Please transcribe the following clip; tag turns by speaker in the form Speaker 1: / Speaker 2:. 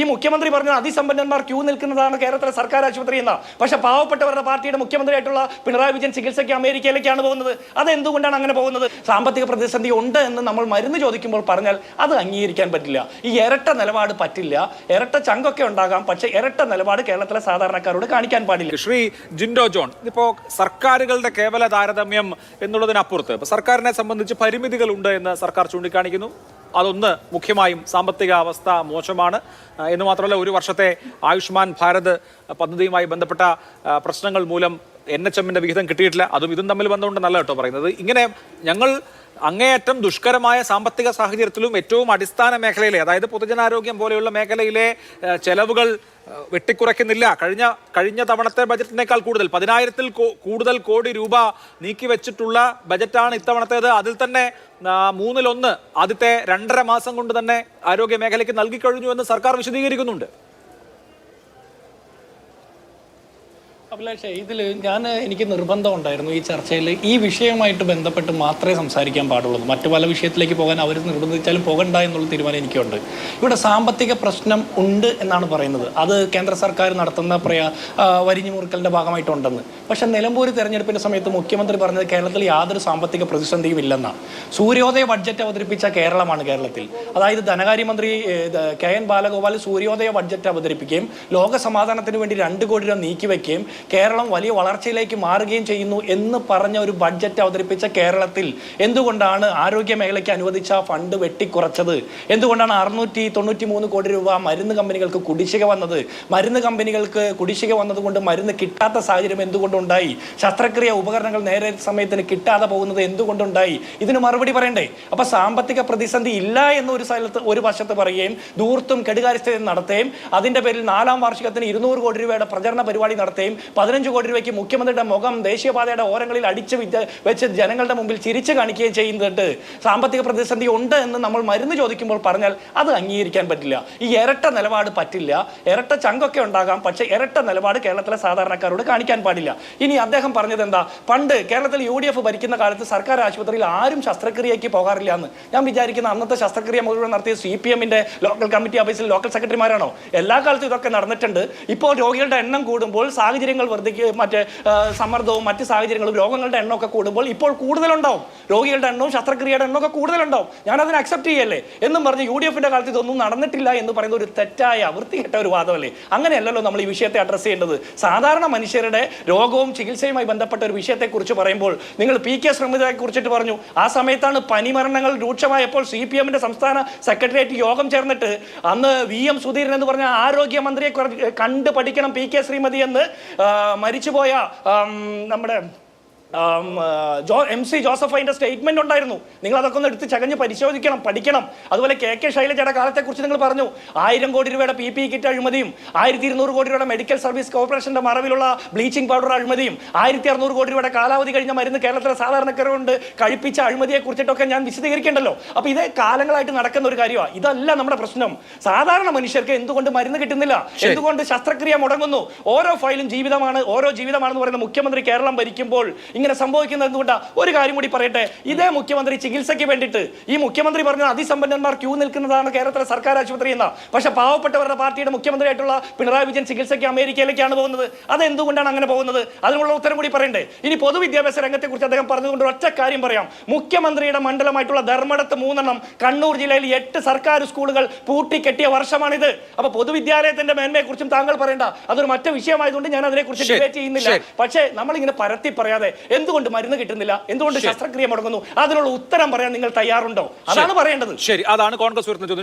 Speaker 1: ഈ മുഖ്യമന്ത്രി പറഞ്ഞ അതിസമ്പന്നന്മാർ ക്യൂ നിൽക്കുന്നതാണ് കേരളത്തിലെ സർക്കാർ ആശുപത്രി എന്ന. പക്ഷേ പാവപ്പെട്ടവരുടെ പാർട്ടിയുടെ മുഖ്യമന്ത്രിയായിട്ടുള്ള പിണറായി വിജയൻ ചികിത്സയ്ക്ക് അമേരിക്കയിലേക്കാണ് പോകുന്നത്. അത് എന്തുകൊണ്ടാണ് അങ്ങനെ പോകുന്നത്? സാമ്പത്തിക പ്രതിസന്ധി ഉണ്ട് എന്ന് നമ്മൾ മരുന്ന് ചോദിക്കുമ്പോൾ പറഞ്ഞാൽ അത് അംഗീകരിക്കാൻ പറ്റില്ല. ഈ ഇരട്ട നിലപാട് പറ്റില്ല. ഇരട്ട ചങ്കൊക്കെ ഉണ്ടാകാം. പക്ഷേ ഇരട്ട നിലപാട് കേരളത്തിലെ സാധാരണക്കാരോട് കാണിക്കാൻ പാടില്ല.
Speaker 2: ശ്രീ ജിൻഡോ ജോൺ ഇപ്പോൾ സർക്കാരുകളുടെ കേവല താരതമ്യം എന്നുള്ളതിനപ്പുറത്ത് സർക്കാരിനെ സംബന്ധിച്ച് പരിമിതികളുണ്ട് എന്ന് സർക്കാർ ചൂണ്ടിക്കാണിക്കുന്നു. അതൊന്ന് മുഖ്യമായും സാമ്പത്തിക അവസ്ഥ മോശമാണ് എന്ന് മാത്രമല്ല ഒരു വർഷത്തെ ആയുഷ്മാൻ ഭാരത് പദ്ധതിയുമായി ബന്ധപ്പെട്ട പ്രശ്നങ്ങൾ മൂലം എൻ എച്ച് എമ്മിന്റെ വിഹിതം കിട്ടിയിട്ടില്ല. അതും ഇതും തമ്മിൽ ബന്ധമുണ്ട് നല്ല കേട്ടോ പറയുന്നത്. ഇങ്ങനെ ഞങ്ങൾ അങ്ങേയറ്റം ദുഷ്കരമായ സാമ്പത്തിക സാഹചര്യത്തിലും ഏറ്റവും അടിസ്ഥാന മേഖലയിലെ അതായത് പൊതുജനാരോഗ്യം പോലെയുള്ള മേഖലയിലെ ചെലവുകൾ വെട്ടിക്കുറയ്ക്കുന്നില്ല. കഴിഞ്ഞ കഴിഞ്ഞ തവണത്തെ ബജറ്റിനേക്കാൾ കൂടുതൽ പതിനായിരത്തിൽ കൂടുതൽ കോടി രൂപ നീക്കി വെച്ചിട്ടുള്ള ബജറ്റാണ് ഇത്തവണത്തേത്. അതിൽ തന്നെ മൂന്നിലൊന്ന് ആദ്യത്തെ രണ്ടര മാസം കൊണ്ട് തന്നെ ആരോഗ്യ മേഖലയ്ക്ക് നൽകിക്കഴിഞ്ഞു എന്ന് സർക്കാർ വിശദീകരിക്കുന്നുണ്ട്.
Speaker 1: അഭിലാഷേ ഇതിൽ ഞാൻ എനിക്ക് നിർബന്ധം ഉണ്ടായിരുന്നു ഈ ചർച്ചയിൽ ഈ വിഷയവുമായിട്ട് ബന്ധപ്പെട്ട് മാത്രമേ സംസാരിക്കാൻ പാടുള്ളൂ. മറ്റു പല വിഷയത്തിലേക്ക് പോകാൻ അവർ നിർബന്ധിച്ചാലും പോകണ്ട എന്നുള്ള തീരുമാനം എനിക്കുണ്ട്. ഇവിടെ സാമ്പത്തിക പ്രശ്നം ഉണ്ട് എന്നാണ് പറയുന്നത്. അത് കേന്ദ്ര സർക്കാർ നടത്തുന്ന പ്രയാ വരിഞ്ഞു മുറുക്കലിന്റെ ഭാഗമായിട്ടുണ്ടെന്ന്. പക്ഷേ നിലമ്പൂർ തെരഞ്ഞെടുപ്പിന്റെ സമയത്ത് മുഖ്യമന്ത്രി പറഞ്ഞത് കേരളത്തിൽ യാതൊരു സാമ്പത്തിക പ്രതിസന്ധിയും ഇല്ലെന്നാണ് സൂര്യോദയ ബഡ്ജറ്റ് അവതരിപ്പിച്ച കേരളമാണ് കേരളത്തിൽ. അതായത് ധനകാര്യമന്ത്രി കെ എൻ ബാലഗോപാൽ സൂര്യോദയ ബഡ്ജറ്റ് അവതരിപ്പിക്കുകയും ലോക സമാധാനത്തിന് വേണ്ടി രണ്ട് കോടി രൂപ നീക്കിവെക്കുകയും കേരളം വലിയ വളർച്ചയിലേക്ക് മാറുകയും ചെയ്യുന്നു എന്ന് പറഞ്ഞ ഒരു ബഡ്ജറ്റ് അവതരിപ്പിച്ച കേരളത്തിൽ എന്തുകൊണ്ടാണ് ആരോഗ്യ മേഖലയ്ക്ക് അനുവദിച്ച ഫണ്ട് വെട്ടിക്കുറച്ചത്? എന്തുകൊണ്ടാണ് അറുന്നൂറ്റി തൊണ്ണൂറ്റി മൂന്ന് കോടി രൂപ മരുന്ന് കമ്പനികൾക്ക് കുടിശ്ശിക വന്നത്? മരുന്ന് കമ്പനികൾക്ക് കുടിശ്ശിക വന്നതുകൊണ്ട് മരുന്ന് കിട്ടാത്ത സാഹചര്യം എന്തുകൊണ്ടുണ്ടായി? ശസ്ത്രക്രിയ ഉപകരണങ്ങൾ നേരെ സമയത്തിന് കിട്ടാതെ പോകുന്നത് എന്തുകൊണ്ടുണ്ടായി? ഇതിന് മറുപടി പറയണ്ടേ? അപ്പൊ സാമ്പത്തിക പ്രതിസന്ധി ഇല്ല എന്ന് ഒരു സ്ഥലത്ത് ഒരു വശത്ത് പറയുകയും ദൂർത്തും കെടുകാര്യസ്ഥയും നടത്തുകയും അതിന്റെ പേരിൽ നാലാം വാർഷികത്തിന് ഇരുന്നൂറ് കോടി രൂപയുടെ പ്രചരണ പരിപാടി നടത്തുകയും പതിനഞ്ച് കോടി രൂപയ്ക്ക് മുഖ്യമന്ത്രിയുടെ മുഖം ദേശീയപാതയുടെ ഓരങ്ങളിൽ അടിച്ച് വെച്ച് ജനങ്ങളുടെ മുമ്പിൽ ചിരിച്ചു കാണിക്കുകയും ചെയ്യുന്നുണ്ട്. സാമ്പത്തിക പ്രതിസന്ധി ഉണ്ട് എന്ന് നമ്മൾ മരുന്ന് ചോദിക്കുമ്പോൾ പറഞ്ഞാൽ അത് അംഗീകരിക്കാൻ പറ്റില്ല. ഈ ഇരട്ട നിലപാട് പറ്റില്ല. ഇരട്ട ചങ്കൊക്കെ ഉണ്ടാകാം. പക്ഷെ ഇരട്ട നിലപാട് കേരളത്തിലെ സാധാരണക്കാരോട് കാണിക്കാൻ പാടില്ല. ഇനി അദ്ദേഹം പറഞ്ഞത് എന്താ? പണ്ട് കേരളത്തിൽ യു ഡി എഫ് ഭരിക്കുന്ന കാലത്ത് സർക്കാർ ആശുപത്രിയിൽ ആരും ശസ്ത്രക്രിയയ്ക്ക് പോകാറില്ല എന്ന്. ഞാൻ വിചാരിക്കുന്ന അന്നത്തെ ശസ്ത്രക്രിയ മുഴുവൻ നടത്തിയ സി പി എമ്മിന്റെ ലോക്കൽ കമ്മിറ്റി ഓഫീസിൽ ലോക്കൽ സെക്രട്ടറിമാരാണോ? എല്ലാ കാലത്തും ഇതൊക്കെ നടന്നിട്ടുണ്ട്. ഇപ്പോൾ രോഗികളുടെ എണ്ണം കൂടുമ്പോൾ സാഹചര്യങ്ങൾ വർദ്ധിക്കുക മറ്റേ സമ്മർദ്ദവും മറ്റ് സാഹചര്യങ്ങളും രോഗങ്ങളുടെ എണ്ണമൊക്കെ കൂടുമ്പോൾ ഇപ്പോൾ കൂടുതലുണ്ടാവും. രോഗികളുടെ എണ്ണവും ശസ്ത്രക്രിയയുടെ എണ്ണമൊക്കെ കൂടുതലുണ്ടാവും. ഞാൻ അതിനെ അക്സെപ്റ്റ് ചെയ്യല്ലേ? എന്നും പറഞ്ഞ് യു ഡി എഫിന്റെ കാലത്ത് ഇതൊന്നും നടന്നിട്ടില്ല എന്ന് പറയുന്ന ഒരു തെറ്റായ വൃത്തികെട്ട ഒരു വാദമല്ലേ? അങ്ങനെയല്ലല്ലോ നമ്മൾ ഈ വിഷയത്തെ അഡ്രസ്സ് ചെയ്യേണ്ടത്. സാധാരണ മനുഷ്യരുടെ രോഗവും ചികിത്സയുമായി ബന്ധപ്പെട്ട ഒരു വിഷയത്തെക്കുറിച്ച് പറയുമ്പോൾ നിങ്ങൾ പി കെ ശ്രമിതയെ കുറിച്ചിട്ട് പറഞ്ഞു. ആ സമയത്താണ് പനിമരണങ്ങൾ രൂക്ഷമായപ്പോൾ സി പി എമ്മിന്റെ സംസ്ഥാന സെക്രട്ടേറിയറ്റ് യോഗം ചേർന്നിട്ട് അന്ന് വി എം സുധീരൻ എന്ന് പറഞ്ഞ ആരോഗ്യമന്ത്രിയെ കണ്ടു പഠിക്കണം പി കെ ശ്രീമതി എന്ന് മരിച്ചുപോയ നമ്മുടെ ജോ എം സി ജോസഫൈന്റെ സ്റ്റേറ്റ്മെന്റ് ഉണ്ടായിരുന്നു. നിങ്ങൾ അതൊക്കെ ഒന്ന് എടുത്ത് ചകഞ്ഞ് പരിശോധിക്കണം പഠിക്കണം. അതുപോലെ കെ കെ ശൈലജയുടെ കാലത്തെക്കുറിച്ച് നിങ്ങൾ പറഞ്ഞു. ആയിരം കോടി രൂപയുടെ പി പി കിറ്റ് അഴിമതിയും ആയിരത്തി ഇരുന്നൂറ് കോടി രൂപയുടെ മെഡിക്കൽ സർവീസ് കോർപ്പറേഷന്റെ മറവിലുള്ള ബ്ലീച്ചിങ് പൗഡർ അഴിമതിയും ആയിരത്തി അറുന്നൂറ് കോടി രൂപയുടെ കാലാവധി കഴിഞ്ഞ മരുന്ന് കേരളത്തിലെ സാധാരണക്കാരെ കൊണ്ട് കഴിപ്പിച്ച അഴിമതിയെ കുറിച്ചിട്ടൊക്കെ ഞാൻ വിശദീകരിക്കേണ്ടല്ലോ. അപ്പോൾ ഇത് കാലങ്ങളായിട്ട് നടക്കുന്ന ഒരു കാര്യമാണ് ഇതല്ല നമ്മുടെ പ്രശ്നം. സാധാരണ മനുഷ്യർക്ക് എന്തുകൊണ്ട് മരുന്ന് കിട്ടുന്നില്ല? എന്തുകൊണ്ട് ശസ്ത്രക്രിയ മുടങ്ങുന്നു? ഓരോ ഫയലും ജീവിതമാണ് ഓരോ ജീവിതമാണെന്ന് പറയുന്ന മുഖ്യമന്ത്രി കേരളം ഭരിക്കുമ്പോൾ ഇങ്ങനെ സംഭവിക്കുന്നത് എന്തുകൊണ്ടാ? ഒരു കാര്യം കൂടി പറയട്ടെ. ഇതേ മുഖ്യമന്ത്രി ചികിത്സയ്ക്ക് വേണ്ടിയിട്ട് ഈ മുഖ്യമന്ത്രി പറഞ്ഞ അതിസമ്പന്നന്മാർ ക്യൂ നിൽക്കുന്നതാണ് കേരളത്തിലെ സർക്കാർ ആശുപത്രി എന്ന. പക്ഷെ പാവപ്പെട്ടവരുടെ പാർട്ടിയുടെ മുഖ്യമന്ത്രിയായിട്ടുള്ള പിണറായി വിജയൻ ചികിത്സയ്ക്ക് അമേരിക്കയിലേക്കാണ് പോകുന്നത്. അത് എന്തുകൊണ്ടാണ് അങ്ങനെ പോകുന്നത്? അതിനുള്ള ഉത്തരം കൂടി പറയണ്ടേ. ഇനി പൊതുവിദ്യാഭ്യാസ രംഗത്തെക്കുറിച്ച് അദ്ദേഹം പറഞ്ഞുകൊണ്ട് ഒറ്റ കാര്യം പറയാം. മുഖ്യമന്ത്രിയുടെ മണ്ഡലമായിട്ടുള്ള ധർമ്മടത്ത് മൂന്നെണ്ണം കണ്ണൂർ ജില്ലയിൽ എട്ട് സർക്കാർ സ്കൂളുകൾ പൂട്ടിക്കെട്ടിയ വർഷമാണിത്. അപ്പൊ പൊതുവിദ്യാലയത്തിന്റെ മേന്മയെക്കുറിച്ചും താങ്കൾ പറയണ്ട. അതൊരു മറ്റു വിഷയമായതുകൊണ്ട് ഞാൻ അതിനെക്കുറിച്ച് ഡിബേറ്റ് ചെയ്യുന്നില്ല. പക്ഷേ നമ്മളിങ്ങനെ പരത്തി പറയാതെ എന്തുകൊണ്ട് മരുന്ന് കിട്ടുന്നില്ല? എന്തുകൊണ്ട് ശസ്ത്രക്രിയ മുടങ്ങുന്നു? അതിനുള്ള ഉത്തരം പറയാൻ നിങ്ങൾ തയ്യാറുണ്ടോ? അതാണ് പറയേണ്ടത്.
Speaker 2: ശരി. അതാണ് കോൺഗ്രസ് ഉയർത്തുന്ന ചോദ്യം.